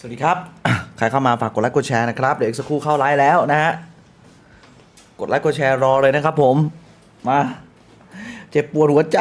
สวัสดีครับ ใครเข้ามาฝากกดไลค์กดแชร์นะครับ เดี๋ยวอีกสักครู่เข้าไลฟ์แล้วนะฮะ กดไลค์กดแชร์รอเลยนะครับผม มา เจ็บปวดหัวใจ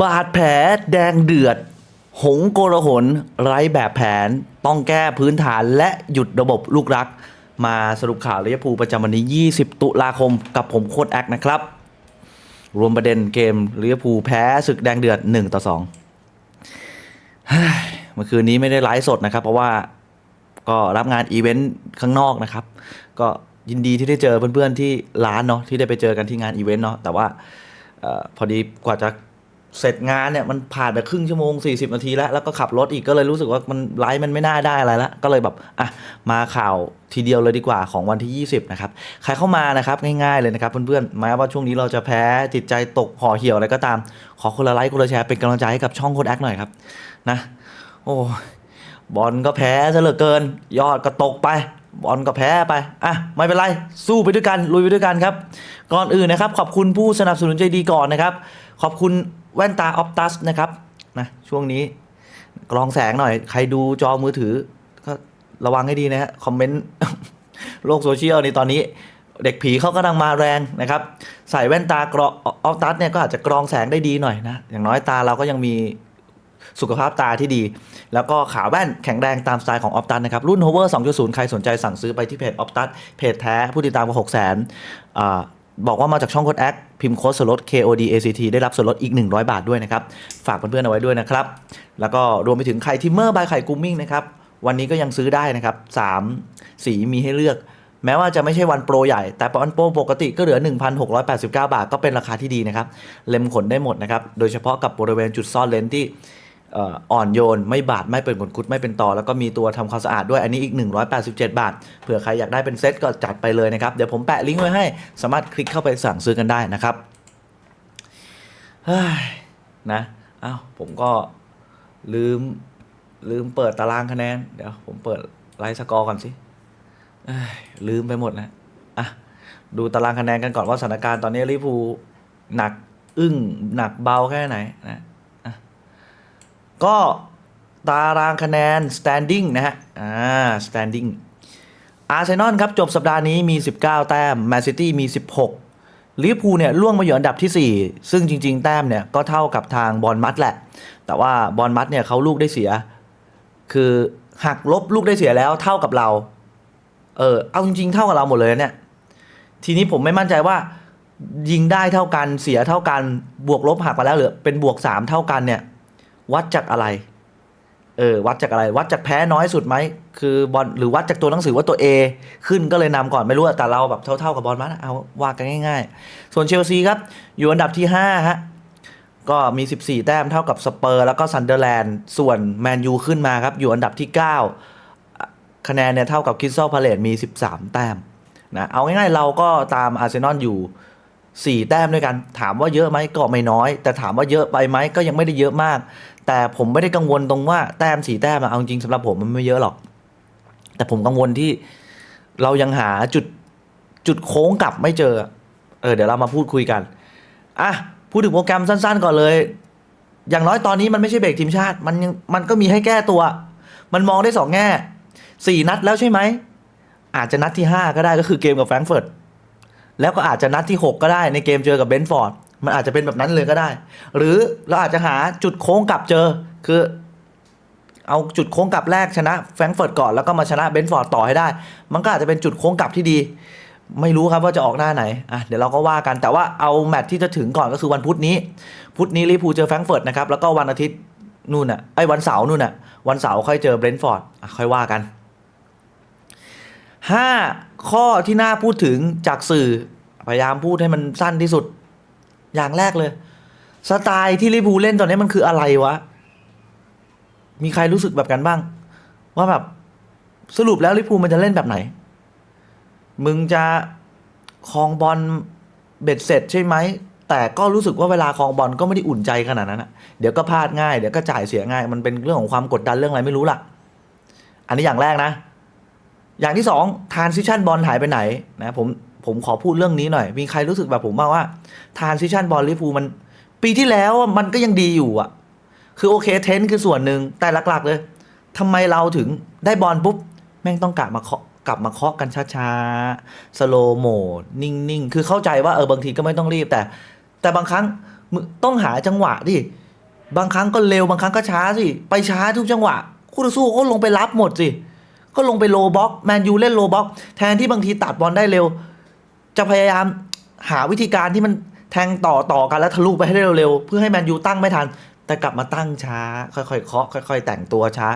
บาดแผลแดงเดือด หงโกระหน ไร้แบบแผน ต้องแก้พื้นฐานและหยุดระบบลูกรัก มาสรุปข่าวลิเวอร์พูลประจำวันนี้ 20 ตุลาคมกับผมโค้ดแอคนะครับ รวมประเด็นเกมลิเวอร์พูลแพ้ศึกแดงเดือด 1 ต่อ2เฮ้ยเมื่อคืนนี้ไม่ได้ไลฟ์สดนะครับ เพราะว่าก็รับงานอีเวนต์ข้างนอกนะครับ ก็ยินดีที่ได้เจอเพื่อนๆที่ร้านเนาะที่ได้ไปเจอกันที่งานอีเวนต์เนาะแต่ว่าออพอดีกว่าจะ เสร็จงานเนี่ยมันผ่านไปครึ่งชั่วโมง 40 นาทีแล้ว แล้วก็ขับรถอีกก็เลยรู้สึกว่ามันไลฟ์มันไม่น่าได้อะไรละก็เลยแบบอะมาข่าวทีเดียวเลยดีกว่าของวันที่ 20 นะครับ ใครเข้ามานะครับง่ายๆเลยนะครับเพื่อนๆแม้ว่าช่วงนี้เราจะแพ้จิตใจตกห่อเหี่ยวอะไรก็ตาม ขอคนละไลค์คนละแชร์เป็นกำลังใจให้กับช่องโคดแอคหน่อยครับนะโอ้บอลก็แพ้ซะเหลือเกิน ยอดก็ตกไปบอลก็แพ้ไปอะไม่เป็นไรสู้ไปด้วยกันลุยไปด้วยกันครับ ก่อนอื่นนะครับ ขอบคุณผู้สนับสนุนใจดีก่อนนะครับ ขอบคุณ แว่นตาออ t ตัสนะครับนะช่วงนี้กรองแสงหน่อย ใครดูจอมือถือ ก็ระวังให้ดีนะฮะคอมเมนต์โลกโซเชียลในตอนนี้เด็กผีเขากำลังมาแรงนะครับ ใส่แว่นตากรองออ t ตัสเนี่ยก็อาจจะกรองแสงได้ดีหน่อยนะ อย่างน้อยตาเราก็ยังมีสุขภาพตาที่ดี แล้วก็ขาแว่นแข็งแรงตามสไตล์ของออ t ตัสนะครับ รุ่น Hover 2.0 ใครสนใจสั่งซื้อไปที่เพจออ t ตัสเพจแท้ผู้ติดตามกว่า6 0 0 0 0 บอกว่ามาจากช่องโค้ดแอคพิมพ์โค้ดส่วนลด KOD ACT ได้รับส่วนลดอีก 100 บาทด้วยนะครับ ฝากเพื่อนๆเอาไว้ด้วยนะครับ แล้วก็รวมไปถึงไข่ทิมเมอร์บายไข่กูมิ่งนะครับ วันนี้ก็ยังซื้อได้นะครับ 3 สีมีให้เลือก แม้ว่าจะไม่ใช่วันโปรใหญ่ แต่วันโปรปกติก็เหลือ 1,689 บาท ก็เป็นราคาที่ดีนะครับ เล็มขนได้หมดนะครับ โดยเฉพาะกับบริเวณจุดซ่อนเลนที่ อ่อนโยน ไม่บาดไม่เป็นขนคุดไม่เป็นตอแล้วก็มีตัวทำความสะอาดด้วยอันนี้อีก 187 บาทเผื่อใครอยากได้เป็นเซตก็จัดไปเลยนะครับ เดี๋ยวผมแปะลิงก์ไว้ให้สามารถคลิกเข้าไปสั่งซื้อกันได้นะครับเฮ้ยนะอ้าวผมก็ลืมลืมเปิดตารางคะแนน เดี๋ยวผมเปิดไลฟ์สกอร์ก่อนสิเอ้ยลืมไปหมดนะอะดูตารางคะแนนกันก่อนว่าสถานการณ์ตอนนี้ลิเวอร์พูลหนักอึ้งหนักเบาแค่ไหนนะ ก็ตารางคะแนน standing นะฮะ อ่า standing อาร์เซนอลครับ จบสัปดาห์นี้มี 19 แต้มแมนซิตี้มี 16ลิเวอร์พูลเนี่ยล่วงมาอยู่อันดับที่ 4 ซึ่งจริง ๆ แต้มเนี่ย ก็เท่ากับทางบอลมัดแหละ แต่ว่าบอลมัดเนี่ยเขาลูกได้เสีย คือหักลบลูกได้เสียแล้วเท่ากับเรา เออ เอาจริงๆ เท่ากับเราหมดเลยเนี่ย ทีนี้ผมไม่มั่นใจว่ายิงได้เท่ากันเสียเท่ากันบวกลบหักไปแล้วเหลือเป็นบวกสามเท่ากันเนี่ย วัดจากอะไร เออ วัดจากอะไร วัดจากแพ้น้อยสุดไหม คือบอลหรือวัดจากตัวหนังสือว่าตัว A ขึ้นก็เลยนำก่อนไม่รู้แต่เราแบบเท่าๆกับบอลมาเอาว่ากันง่าย ๆ ส่วนเชลซีครับ อยู่อันดับที่ 5 ฮะ ก็มี 14 แต้มเท่ากับสเปอร์แล้วก็ซันเดอร์แลนด์ส่วนแมนยูขึ้นมาครับ อยู่อันดับที่ 9 คะแนนเนี่ยเท่ากับคริสตัลพาเลตมี 13 แต้มนะเอาง่ายๆเราก็ตามอาร์เซนอลอยู่ สี่แต้มด้วยกันถามว่าเยอะไหมก็ไม่น้อย แต่ถามว่าเยอะไปไหมก็ยังไม่ได้เยอะมาก แต่ผมไม่ได้กังวลตรงว่าแต้มสี่แต้มอะเอาจริงๆสำหรับผมมันไม่เยอะหรอก แต่ผมกังวลที่เรายังหาจุดจุดโค้งกลับไม่เจอ เออเดี๋ยวเรามาพูดคุยกันอะพูดถึงโปรแกรมสั้นๆก่อนเลย อย่างน้อยตอนนี้มันไม่ใช่เบรกทีมชาติมันยังมันก็มีให้แก้ตัว มันมองได้สองแง่สี่นัดแล้วใช่ไหมอาจจะนัดที่ห้าก็ได้ก็คือเกมกับแฟรงก์เฟิร์ต แล้วก็อาจจะนัดที่ 6 ก็ได้ในเกมเจอกับเบนฟอร์ดมันอาจจะเป็นแบบนั้นเลยก็ได้ หรือเราอาจจะหาจุดโค้งกลับเจอคือ เอาจุดโค้งกลับแรกชนะแฟรงก์เฟิร์ตก่อนแล้วก็มาชนะเบนฟอร์ดต่อให้ได้ มันก็อาจจะเป็นจุดโค้งกลับที่ดี ไม่รู้ครับว่าจะออกหน้าไหนอะเดี๋ยวเราก็ว่ากันแต่ว่าเอาแมตช์ที่จะถึงก่อนก็คือวันพุธนี้พุธนี้ลิเวอร์พูเจอแฟรงก์เฟิร์ตนะครับแล้วก็วันอาทิตย์นู่นน่ะไอ้วันเสาร์นู่นน่ะวันเสาร์ค่อยเจอเบรนท์ฟอร์ดอะค่อยว่ากัน ห้าข้อที่น่าพูดถึงจากสื่อ พยายามพูดให้มันสั้นที่สุด อย่างแรกเลย สไตล์ที่ลิพูเล่นตอนนี้มันคืออะไรวะ มีใครรู้สึกแบบกันบ้าง ว่าแบบสรุปแล้วลิพูมันจะเล่นแบบไหน มึงจะครองบอลเบ็ดเสร็จใช่ไหม แต่ก็รู้สึกว่าเวลาครองบอลก็ไม่ได้อุ่นใจขนาดนั้นอะเดี๋ยวก็พลาดง่าย เดี๋ยวก็จ่ายเสียง่าย มันเป็นเรื่องของความกดดันเรื่องอะไรไม่รู้ล่ะ อันนี้อย่างแรกนะ อย่างที่สองทานซิชันบอลหายไปไหนนะผมผมขอพูดเรื่องนี้หน่อย มีใครรู้สึกแบบผมบ้างว่าทานซิชันบอลลิฟูมัน ปีที่แล้วมันก็ยังดีอยู่อะคือโอเคเทนคือส่วนหนึ่งแต่หลักๆเลยทำไมเราถึงได้บอลปุ๊บ แม่งต้องกลับมาเคาะกลับมาเคาะกันช้าๆสโลโมดนิ่งๆ คือเข้าใจว่าเออบางทีก็ไม่ต้องรีบแต่ แต่บางครั้งมึงต้องหาจังหวะดิบางครั้งก็เร็วบางครั้งก็ช้าสิ ไปช้าทุกจังหวะ คู่ต่อสู้ก็ลงไปรับหมดสิ ก็ลงไปโลบ็อกแมนยูเล่นโลบ็อกแทนที่บางทีตัดบอลได้เร็ว จะพยายามหาวิธีการที่มันแทงต่อต่อกันแล้วทะลุไปให้ได้เร็วๆเพื่อให้แมนยูตั้งไม่ทัน แต่กลับมาตั้งช้า ค่อยๆเคาะค่อย ๆ แต่งตัวช้า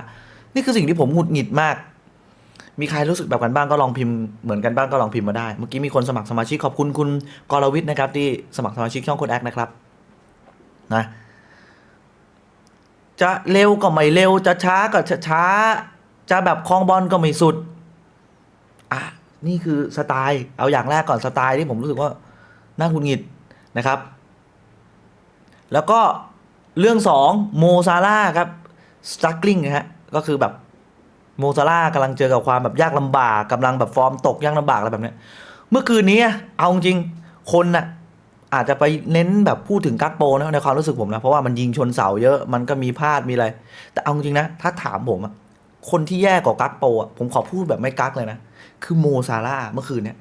นี่คือสิ่งที่ผมหงุดหงิดมาก มีใครรู้สึกแบบกันบ้างก็ลองพิมพ์เหมือนกันบ้างก็ลองพิมพ์มาได้ เมื่อกี้มีคนสมัครสมาชิกขอบคุณคุณกรวิทย์นะครับที่สมัครสมาชิกช่องคนแอคนะครับนะจะเร็วก็ไม่เร็วจะช้าก็ช้า จะแบบคลองบอลก็ไม่สุด อะ นี่คือสไตล์ เอาอย่างแรกก่อนสไตล์ที่ผมรู้สึกว่าน่าหงุดหงิดนะครับ แล้วก็เรื่องสองโมซาร่าครับสตั g กลิงนะฮะ ก็คือแบบโมซาร่ากำลังเจอกับความแบบยากลำบากกำลังแบบฟอร์มตกยากลำบากอะไรแบบเนี้ยเมื่อคืนนี้เอาจริงคนน่ะอาจจะไปเน้นแบบพูดถึงกักโปนะในความรู้สึกผมนะ เพราะว่ามันยิงชนเสาเยอะมันก็มีพลาดมีอะไร แต่เอาจริงนะ ถ้าถามผมอะ คนที่แย่กว่ากักโปอะผมขอพูดแบบไม่กักเลยนะ คือโมซาร่าเมื่อคืนเนี่ย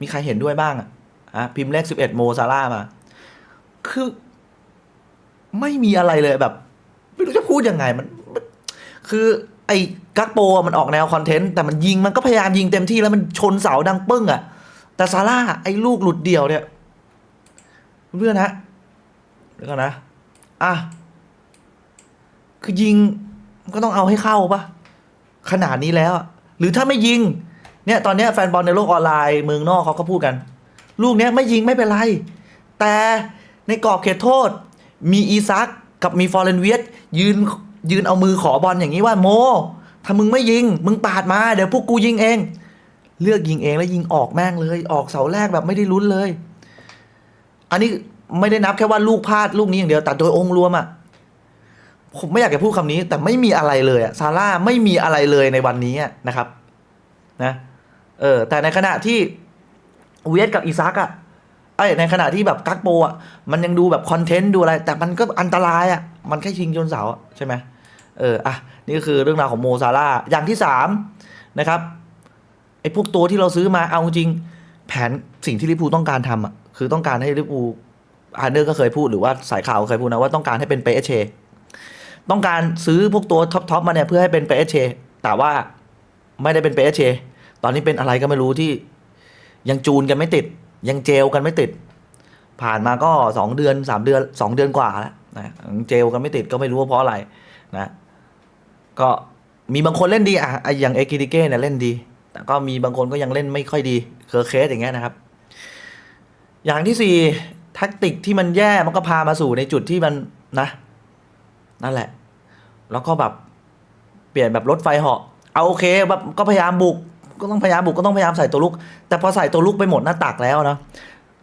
มีใครเห็นด้วยบ้างอะอะพิมพ์เลขสิบเอ็ดโมซาร่ามา คือ ไม่มีอะไรเลยแบบ ไม่รู้จะพูดยังไงมัน คือ ไอ้กักโปมันออกแนวคอนเทนต์ แต่มันยิงมันก็พยายามยิงเต็มที่แล้วมันชนเสาดังปึ้งอะแต่ซาร่าไอ้ลูกหลุดเดี่ยวเนี่ยเพื่อนฮะเดี๋ยวก่อนนะ อะ คือยิง ก็ต้องเอาให้เข้าปะขนาดนี้แล้ว หรือถ้าไม่ยิง เนี่ยตอนนี้แฟนบอลในโลกออนไลน์เมืองนอกเขาก็พูดกัน ลูกเนี้ยไม่ยิงไม่เป็นไร แต่ในกรอบเขตโทษ มีอีซักกับมีฟอร์เรนเวียตยืนยืนเอามือขอบอลอย่างนี้ว่าโม ถ้ามึงไม่ยิง มึงปาดมาเดี๋ยวพวกกูยิงเอง เลือกยิงเองแล้วยิงออกแม่งเลย ออกเสาแรกแบบไม่ได้ลุ้นเลย อันนี้ไม่ได้นับแค่ว่าลูกพลาดลูกนี้อย่างเดียวแต่โดยองค์รวมอะ ผมไม่อยากจะพูดคำนี้ แต่ไม่มีอะไรเลยอะซาร่าไม่มีอะไรเลยในวันนี้นะครับ นะเออแต่ในขณะที่เวียดกับอีซักอะไอในขณะที่แบบกักโปอะมันยังดูแบบคอนเทนต์ดูอะไร แต่มันก็อันตรายอะมันแค่ชิงชนเสาอใช่ไหมเอออะนี่ก็คือเรื่องราวของโมซาร่าอย่างที่สามนะครับไอ้พวกตัวที่เราซื้อมาเอาจริง แผนสิ่งที่ลิเวอร์พูต้องการทำอะคือต้องการให้ลิเวอร์พูอาร์เนอร์ก็เคยพูดหรือว่าสายข่าวเคยพูดนะว่าต้องการให้เป็นเปเช ต้องการซื้อพวกตัวท็อปๆมาเนี่ยเพื่อให้เป็นเปเชแต่ว่าไม่ได้เป็นเปเชตอนนี้เป็นอะไรก็ไม่รู้ที่ยังจูนกันไม่ติด ยังเจลกันไม่ติด ผ่านมาก็สองเดือนสามเดือนสองเดือนกว่าแล้วนะเจลกันไม่ติดก็ไม่รู้ว่าเพราะอะไรนะก็มีบางคนเล่นดีอะไออย่างเอกิติเก้เนี่ยเล่นดี แต่ก็มีบางคนก็ยังเล่นไม่ค่อยดี เคอร์เคสอย่างเงี้ยนะครับ อย่างที่สี่แท็กติกที่มันแย่มันก็พามาสู่ในจุดที่มันนะ นั่นแหละ แล้วก็แบบเปลี่ยนแบบรถไฟเหาะ เอาโอเคแบบก็พยายามบุก ก็ต้องพยายามบุกก็ต้องพยายามใส่ตัวลุก แต่พอใส่ตัวลุกไปหมดหน้าตักแล้วนะ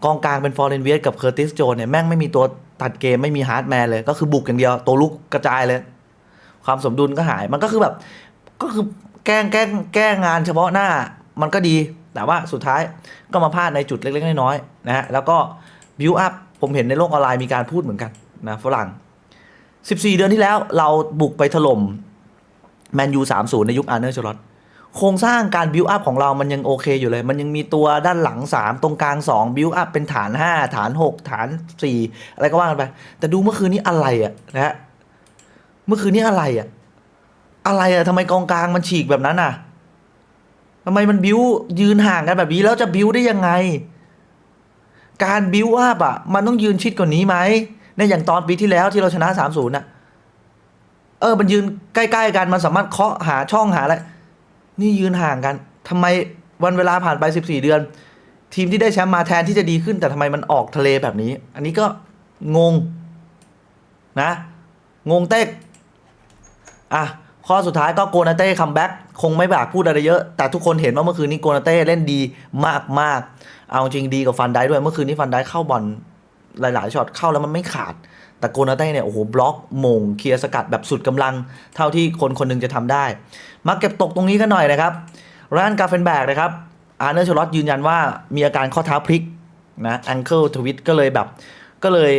กองกลางเป็นฟอร์เรนเวียสกับเคอร์ติสโจนเนี่ยแม่งไม่มีตัวตัดเกมไม่มีฮาร์ดแมนเลยก็คือบุกอย่างเดียวตัวลุกกระจายเลย ความสมดุลก็หายมันก็คือแบบ ก็คือแกล้งแกล้งแก้งานเฉพาะหน้ามันก็ดีแต่ว่าสุดท้ายก็มาพลาดในจุดเล็กๆน้อยๆนะฮะแล้วก็บิวอัพผมเห็นในโลกออนไลน์มีการพูดเหมือนกันนะฝรั่ง 14 เดือนที่แล้วเราบุกไปถล่มแมนยู3-0 ในยุคอาร์เนอร์ชลอตโครงสร้างการบิวอัพของเรามันยังโอเคอยู่เลย มันยังมีตัวด้านหลัง 3 ตรงกลาง 2 บิวอัพเป็นฐาน 5 ฐาน 6 ฐาน 4 อะไรก็ว่ากันไป แต่ดูเมื่อคืนนี้อะไรอะนะฮะเมื่อคืนนี้อะไรอะอะไรอะทำไมกองกลางมันฉีกแบบนั้นอะทำไมมันบิวยืนห่างกันแบบนี้แล้วจะบิวได้ยังไง การบิวอัพอะมันต้องยืนชิดกว่านี้ไหม ในอย่างตอนปีที่แล้วที่เราชนะ3-0น่ะ เออ มันยืนใกล้ๆกันมันสามารถเคาะหาช่องหาอะไร นี่ยืนห่างกันทำไมวันเวลาผ่านไป14เดือน ทีมที่ได้แชมป์มาแทนที่จะดีขึ้น แต่ทำไมมันออกทะเลแบบนี้ อันนี้ก็งง นะ งงเต๊กอะข้อสุดท้ายก็โกนาเต้คัมแบ็กคงไม่บากพูดอะไรเยอะ แต่ทุกคนเห็นว่าเมื่อคืนนี้โกนาเต้เล่นดีมากๆ เอาจริงดีกว่าฟันได้ด้วย เมื่อคืนนี้ฟันได้เข้าบอล หลายๆช็อตเข้าแล้วมันไม่ขาด แต่โกนาเต้เนี่ยโอ้โหบล็อกมงเคลียร์สกัดแบบสุดกำลัง เท่าที่คนคนหนึงจะทำได้ มาเก็บตกตรงนี้กันหน่อยนะครับร้านกาเฟนแบกนะครับอาร์เนอร์ชลอตยืนยันว่ามีอาการข้อเท้าพลิกนะ ankle twist ก็เลยแบบ ก็เลย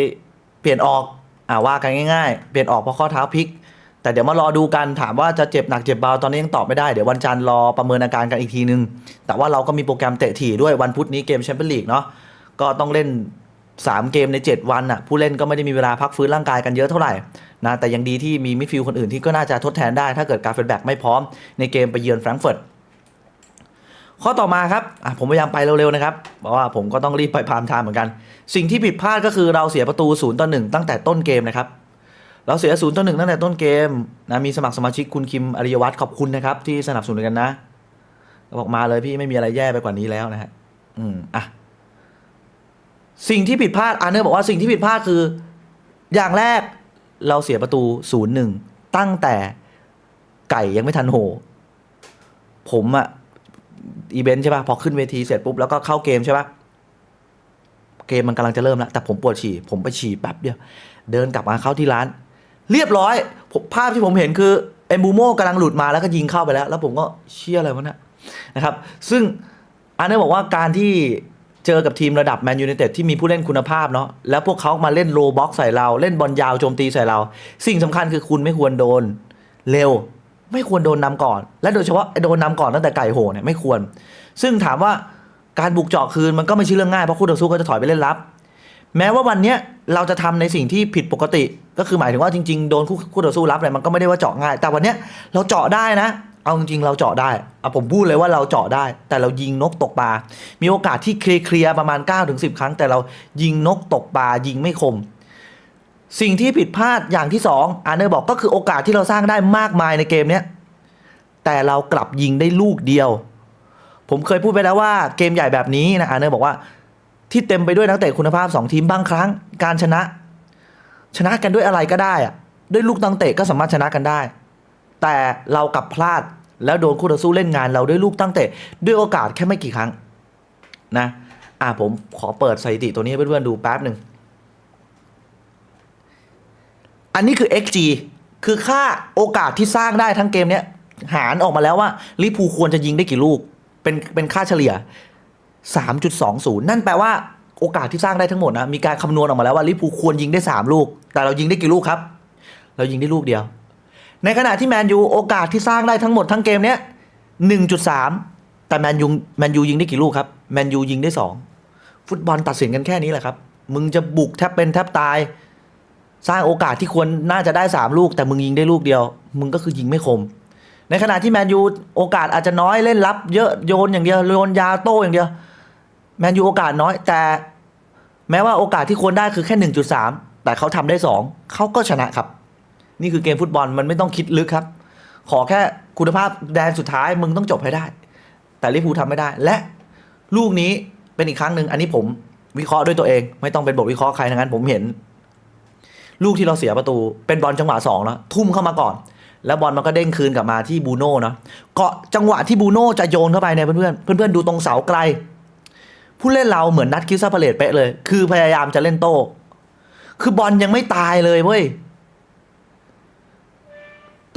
เปลี่ยนออกอ่าว่ากันง่ายๆ เปลี่ยนออกเพราะข้อเท้าพลิก แต่เดี๋ยวมารอดูกันถามว่าจะเจ็บหนักเจ็บเบาตอนนี้ยังตอบไม่ได้ เดี๋ยววันจันทร์รอประเมินอาการกันอีกทีนึง แต่ว่าเราก็มีโปรแกรมเตะถี่ด้วยวันพุธนี้เกมแชมเปี้ยนลีกเนาะก็ต้องเล่น 3 เกมใน 7 วันอะผู้เล่นก็ไม่ได้มีเวลาพักฟื้นร่างกายกันเยอะเท่าไหร่นะแต่ยังดีที่มีมิดฟิลด์คนอื่นที่ก็น่าจะทดแทนได้ ถ้าเกิดการเฟนแบ็กไม่พร้อมในเกมไปเยือนแฟรงก์เฟิร์ตข้อต่อมาครับผมพยายามไปเร็วๆนะครับเพราะว่าผมก็ต้องรีบไปพามไทม์เหมือนกัน สิ่งที่ผิดพลาดก็คือเราเสียประตู0ต่อ1ตั้งแต่ต้นเกมนะครับเราเสีย0ต่อ1ตั้งแต่ต้นเกมนะมีสมัครสมาชิกคุณคิมอริยวัฒน์ขอบคุณนะครับที่สนับสนุนกันนะบอกมาเลยพี่ไม่มีอะไรแย่ไปกว่านี้แล้วนะฮะอืมอะ สิ่งที่ผิดพลาดอาร์เนอร์บอกว่าสิ่งที่ผิดพลาดคือ อย่างแรกเราเสียประตู0ูนย์หนึ่งตั้งแต่ไก่ยังไม่ทันโห ผมอะอีเวนต์ใช่ป่ะพอขึ้นเวทีเสร็จปุ๊บแล้วก็เข้าเกมใช่ป่ะเกมมันกำลังจะเริ่มแล้ว แต่ผมปวดฉี่ ผมไปฉี่แป๊บเดียว เดินกลับมาเข้าที่ร้าน เรียบร้อย ภาพที่ผมเห็นคือเอมบูโมกำลังหลุดมาแล้วก็ยิงเข้าไปแล้ว แล้วผมก็เชื่ออะไรวะเนะนะครับ ซึ่งอันนี้บอกว่าการที่ เจอกับทีมระดับแมนยู i นเต็ดที่มีผู้เล่นคุณภาพเนาะแล้วพวกเขามาเล่นโลบ็อกใส่เรา เล่นบอลยาวโจมตีใส่เรา สิ่งสำคัญคือคุณไม่ควรโดน เร็ว ไม่ควรโดนนำก่อน และโดยเฉพาะโดนนำก่อนตั้งแต่ไก่โหเนี่ยไม่ควร ซึ่งถามว่าการบุกเจาะคืนมันก็ไม่ใช่เรื่องง่ายเพราะคู่ต่อสู้ก็จะถอยไปเล่นรับ แม้ว่าวันนี้เราจะทำในสิ่งที่ผิดปกติ ก็คือหมายถึงว่าจริง ๆ โดนคู่คู่ต่อสู้รับเนี่ยมันก็ไม่ได้ว่าเจาะง่าย แต่วันนี้เราเจาะได้นะ เอาจริงเราเจาะได้เอาผมพูดเลยว่าเราเจาะได้ แต่เรายิงนกตกปลา มีโอกาสที่เคลียร์ประมาณ 9-10 ครั้ง แต่เรายิงนกตกปลายิงไม่คม สิ่งที่ผิดพลาดอย่างที่สองอาร์เนอร์บอกก็คือโอกาสที่เราสร้างได้มากมายในเกมเนี้ยแต่เรากลับยิงได้ลูกเดียว ผมเคยพูดไปแล้วว่าเกมใหญ่แบบนี้นะอาร์เนอร์บอกว่าที่เต็มไปด้วยนักเตะคุณภาพ 2 ทีมบางครั้งการชนะ ชนะกันด้วยอะไรก็ได้อะด้วยลูกตั้งเตะก็สามารถชนะกันได้ แต่เรากลับพลาด แล้วโดนคู่ต่อสู้เล่นงานเราด้วยลูกตั้งเตะด้วยโอกาสแค่ไม่กี่ครั้งนะ อ่าผมขอเปิดสถิติตัวนี้ให้เพื่อนๆดูแป๊บหนึ่ง อันนี้คือ XG คือค่าโอกาสที่สร้างได้ทั้งเกมเนี้ยหารออกมาแล้วว่าลิพูควรจะยิงได้กี่ลูก เป็นเป็นค่าเฉลี่ย 3.20 นั่นแปลว่าโอกาสที่สร้างได้ทั้งหมดนะ มีการคำนวณออกมาแล้วว่าลิพูควรยิงได้ 3 ลูก แต่เรายิงได้กี่ลูกครับ เรายิงได้ลูกเดียว ในขณะที่แมนยูโอกาสที่สร้างได้ทั้งหมดทั้งเกมเนี้ย1.3 แต่แมนยูแมนยูยิงได้กี่ลูกครับ แมนยูยิงได้ 2 ฟุตบอลตัดสินกันแค่นี้แหละครับ มึงจะบุกแทบเป็นแทบตาย สร้างโอกาสที่ควรน่าจะได้ 3 ลูก แต่มึงยิงได้ลูกเดียว มึงก็คือยิงไม่คม ในขณะที่แมนยูโอกาสอาจจะน้อยเล่นรับ เยอะโยนอย่างเดียวโยนยาโต้อย่างเดียว แมนยูโอกาสน้อย แต่แม้ว่าโอกาสที่ควรได้คือแค่ 1.3 แต่เขาทำได้ 2เขาก็ชนะครับ นี่คือเกมฟุตบอลมันไม่ต้องคิดลึกครับ ขอแค่คุณภาพแดนสุดท้ายมึงต้องจบให้ได้ แต่ลิเวอร์พูลทำไม่ได้ และลูกนี้เป็นอีกครั้งหนึ่งอันนี้ผมวิเคราะห์ด้วยตัวเอง ไม่ต้องเป็นบทวิเคราะห์ใครทั้งนั้นผมเห็น ลูกที่เราเสียประตู เป็นบอลจังหวะสองแล้วทุ่มเข้ามาก่อน แล้วบอลมันก็เด้งคืนกลับมาที่บูโน่เนาะเกาะจังหวะที่บูโน่จะโยนเข้าไปเนี่ยเพื่อนๆเพื่อนดูตรงเสาไกล ผู้เล่นเราเหมือนนัดคิสซาพาเลตเป๊ะเลย คือพยายามจะเล่นโต้คือบอลยังไม่ตายเลยเว้ย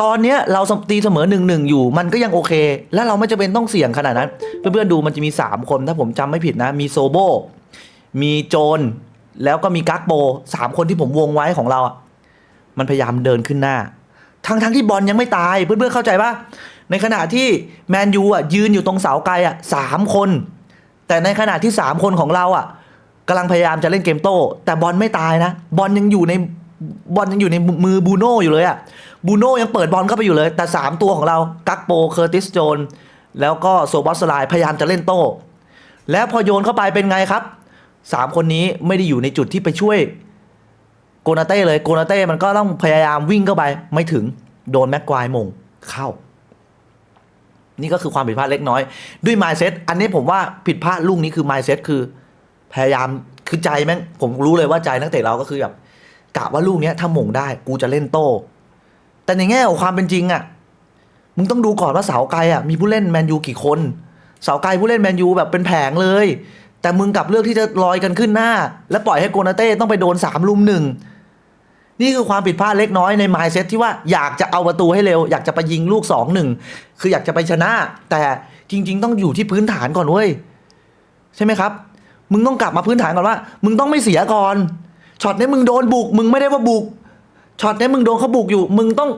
ตอนเนี้ยเราตีเสมอหนึ่งหนึ่งอยู่ มันก็ยังโอเค และเราไม่จำเป็นต้องเสี่ยงขนาดนั้น เพื่อนๆดูมันจะมี 3 คนถ้าผมจำไม่ผิดนะ มีโซโบ มีโจน แล้วก็มีกักโบสามคนที่ผมวงไว้ของเราอะมันพยายามเดินขึ้นหน้า ทั้งทั้งๆที่บอลยังไม่ตาย เพื่อนๆเข้าใจปะในขณะที่แมนยูอะยืนอยู่ตรงเสาไกลอะสามคน แต่ในขณะที่สามคนของเราอะกำลังพยายามจะเล่นเกมโต้แต่บอลไม่ตายนะ บอลยังอยู่ในบอลยังอยู่ในมือบูโน่อยู่เลยอะ บูโน่ยังเปิดบอลเข้าไปอยู่เลย แต่สามตัวของเรา กักโป เคอร์ติสโจน แล้วก็โซบอสไลพยายามจะเล่นโต้ แล้วพอโยนเข้าไปเป็นไงครับสามคนนี้ไม่ได้อยู่ในจุดที่ไปช่วยโกนาเต้เลย โกนาเต้มันก็ต้องพยายามวิ่งเข้าไป ไม่ถึงโดนแม็กควายมงเข้า นี่ก็คือความผิดพลาดเล็กน้อย ด้วย mindset อันนี้ผมว่าผิดพลาดลูกนี้คือ mindset คือพยายามคือใจแม่งผมรู้เลยว่าใจนักเตะเราก็คือแบบกะว่าลูกเนี้ยถ้าหมงได้ กูจะเล่นโต้ แต่ในแง่ของความเป็นจริงอะ่ะมึงต้องดูก่อนว่าเสาไกลอะมีผู้เล่นแมนยูกี่คน เสาไกลผู้เล่นแมนยูแบบเป็นแผงเลย แต่มึงกลับเลือกที่จะลอยกันขึ้นหน้า และปล่อยให้โกนาเต้ต้องไปโดนสามลุมหนึ่งนี่คือความผิดพลาดเล็กน้อยใน mindset ที่ว่าอยากจะเอาประตูให้เร็ว อยากจะไปยิงลูกสองหนึ่งคืออยากจะไปชนะ แต่จริง ๆ ต้องอยู่ที่พื้นฐานก่อนเว้ยใช่ไหมครับ มึงต้องกลับมาพื้นฐานก่อนว่า มึงต้องไม่เสียก่อนช็อตนี้มึงโดนบุก มึงไม่ได้ว่าบุก ช็อตนี้มึงโดนเขาบุกอยู่ มึงต้อง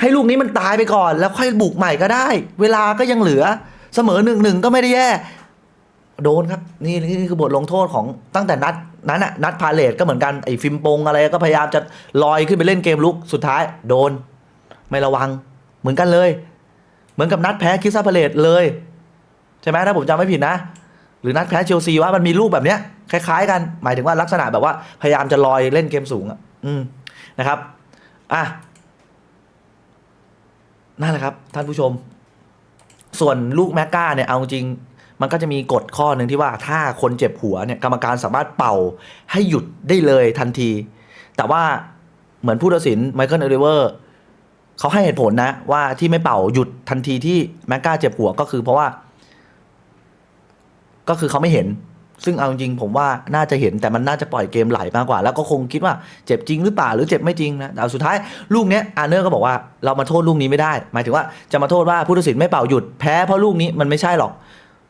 ให้ลูกนี้มันตายไปก่อน แล้วค่อยบุกใหม่ก็ได้ เวลาก็ยังเหลือ เสมอหนึ่งหนึ่งก็ไม่ได้แย่ โดนครับ นี่นี่คือบทลงโทษของตั้งแต่นัดนั้นอะนัดพาเลตก็เหมือนกันไอ้ฟิมปงอะไรก็พยายามจะลอยขึ้นไปเล่นเกมลุกสุดท้าย โดน ไม่ระวัง เหมือนกันเลย เหมือนกับนัดแพ้คิสซาพาเลตเลย ใช่ไหมถ้าผมจำไม่ผิดนะ หรือนัดแพ้เชลซีว่ามันมีลูกแบบเนี้ยคล้าย ๆ กัน หมายถึงว่าลักษณะแบบว่าพยายามจะลอยเล่นเกมสูงอะอืม นะครับอะนั่นแหละครับ ท่านผู้ชม ส่วนลูกแมกกาเนี่ยเอาจริง มันก็จะมีกฎข้อหนึ่งที่ว่าถ้าคนเจ็บหัวเนี่ยกรรมการสามารถเป่าให้หยุดได้เลยทันที แต่ว่าเหมือนผู้ตัดสินไมเคิลเอลิเวอร์เขาให้เหตุผลนะ ว่าที่ไม่เป่าหยุดทันทีที่แมกกาเจ็บหัวก็คือเพราะว่า ก็คือเขาไม่เห็น ซึ่งเอาจริงผมว่าน่าจะเห็นแต่มันน่าจะปล่อยเกมไหลมากกว่า แล้วก็คงคิดว่าเจ็บจริงหรือเปล่าหรือเจ็บไม่จริงนะแต่สุดท้ายลูกเนี้ยอาเนอร์ก็บอกว่าเรามาโทษลูกนี้ไม่ได้ หมายถึงว่าจะมาโทษว่าผู้ตัดสินไม่เป่าหยุดแพ้เพราะลูกนี้มันไม่ใช่หรอก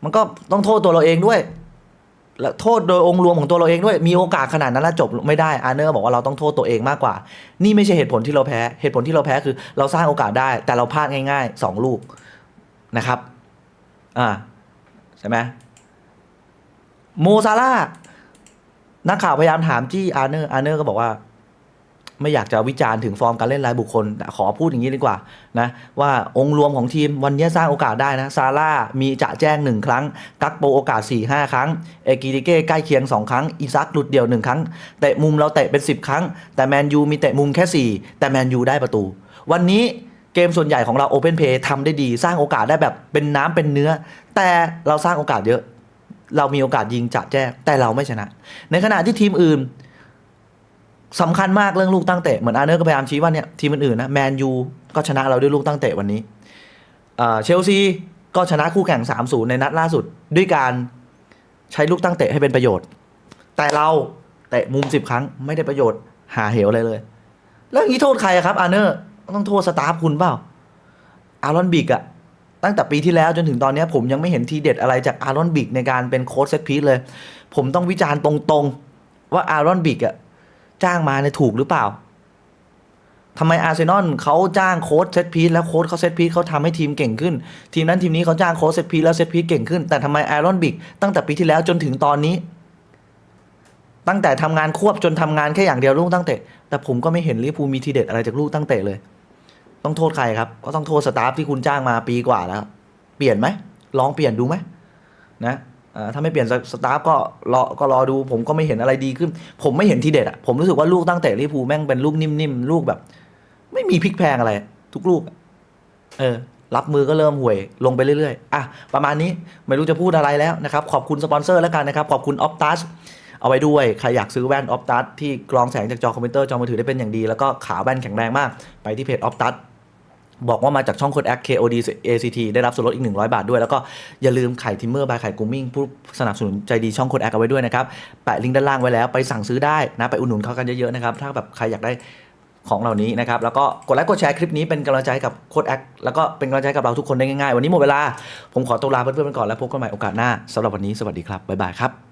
มันก็ต้องโทษตัวเราเองด้วยและโทษโดยองค์รวมของตัวเราเองด้วย มีโอกาสขนาดนั้นแล้วจบไม่ได้ อาเนอร์บอกว่าเราต้องโทษตัวเองมากกว่า นี่ไม่ใช่เหตุผลที่เราแพ้ เหตุผลที่เราแพ้คือเราสร้างโอกาสได้ แต่เราพลาดง่ายๆสองลูกนะครับ อ่าใช่ไหม โมซาร่านักข่าวพยายามถามจี้อาร์เนอร์อาร์เนอร์ก็บอกว่า ไม่อยากจะวิจารณ์ถึงฟอร์มการเล่นรายบุคคลแต่ขอพูดอย่างนี้ดีกว่านะว่าองค์รวมของทีมวันนี้สร้างโอกาสได้นะซาร่ามีจะแจ้งหนึ่งครั้ง กักโปโอกาส4ี่ห้าครั้ง เอกิติเก้ใกล้เคียง 2 ครั้ง อีซักหลุดเดี่ยว 1 ครั้ง เตะมุมเราเตะเป็น 10 ครั้ง แต่แมนยูมีเตะมุมแค่ 4 แต่แมนยูได้ประตู วันนี้เกมส่วนใหญ่ของเราโอเพนเพย์ทำได้ดี สร้างโอกาสได้แบบเป็นน้ำเป็นเนื้อ แต่เราสร้างโอกาสเยอะ เรามีโอกาสยิงจะแจ้งแต่เราไม่ชนะ ในขณะที่ทีมอื่นสำคัญมากเรื่องลูกตั้งเตะเหมือนอาร์เนอร์ก็พยายามชี้ว่าเนี่ยทีมอื่นๆนะแมนยูก็ชนะเราด้วยลูกตั้งเตะวันนี้เชลซีก็ชนะคู่แข่ง 3-0 ในนัดล่าสุด ด้วยการใช้ลูกตั้งเตะให้เป็นประโยชน์ แต่เราเตะมุม 10 ครั้งไม่ได้ประโยชน์หาเหวอะไรเลย แล้วอย่างนี้โทษใครครับอาร์เนอร์ต้องโทษสตาฟคุณเปล่าอารอนบิกอะ ตั้งแต่ปีที่แล้วจนถึงตอนนี้ผมยังไม่เห็นทีเด็ดอะไรจากอารอนบิกในการเป็นโค้ชเซตพีซเลย ผมต้องวิจารณ์ตรงๆ ว่าอารอนบิกอะจ้างมาเนี่ยถูกหรือเปล่าทำไมอาร์เซนอลเขาจ้างโค้ชเซตพีซแล้วโค้ชเขาเซตพีซเขาทำให้ทีมเก่งขึ้น ทีมนั้นทีมนี้เขาจ้างโค้ชเซตพีซแล้วเซตพีซเก่งขึ้น แต่ทำไมอารอนบิกตั้งแต่ปีที่แล้วจนถึงตอนนี้ ตั้งแต่ทำงานควบจนทำงานแค่อย่างเดียวลูกตั้งเตะแต่ผมก็ไม่เห็นลิเวอร์พูลมีทีเด็ดอะไรจากลูกตั้งเตะเลย ต้องโทษใครครับ ก็ต้องโทษสตาฟที่คุณจ้างมาปีกว่าแล้ว เปลี่ยนไหม ลองเปลี่ยนดูไหมนะถ้าไม่เปลี่ยนสตาฟก็รอก็รอดู ผมก็ไม่เห็นอะไรดีขึ้น ผมไม่เห็นทีเด็ดอะผมรู้สึกว่าลูกตั้งเตะลิเวอร์พูแม่งเป็นลูกนิ่มๆ ลูกแบบ ไม่มีพลิกแพงอะไร ทุกลูก เออ รับมือก็เริ่มห่วย ลงไปเรื่อยๆ อะ ประมาณนี้ไม่รู้จะพูดอะไรแล้วนะครับ ขอบคุณสปอนเซอร์แล้วกันนะครับ ขอบคุณออ t ตัสเอาไว้ด้วย ใครอยากซื้อแว่นออ t ตัสที่กรองแสงจากจอคอมพิวเตอร์จอมือถือได้เป็นอย่างดี แล้วก็ขาแว่นแข็งแรงมาก ไปที่เพจออ t ตัส บอกว่ามาจากช่องโค้ดแอค KOD ACT ได้รับส่วนลดอีก 100 บาทด้วย แล้วก็อย่าลืมไข่ทิมเมอร์บายไข่กูมิ่งผู้สนับสนุนใจดีช่องโค้ดแอคเอาไว้ด้วยนะครับ แปะลิงก์ด้านล่างไว้แล้วไปสั่งซื้อได้นะ ไปอุดหนุนเขากันเยอะๆนะครับ ถ้าแบบใครอยากได้ของเหล่านี้นะครับ แล้วก็กดไลค์กดแชร์คลิปนี้เป็นกำลังใจให้กับโค้ดแอคแล้วก็เป็นกำลังใจให้กับเราทุกคนได้ง่ายๆ วันนี้หมดเวลาผมขอตัวลาเพื่อนๆไปก่อนแล้วพบกันใหม่โอกาสหน้าสำหรับวันนี้สวัสดีครับบ๊ายบายครับ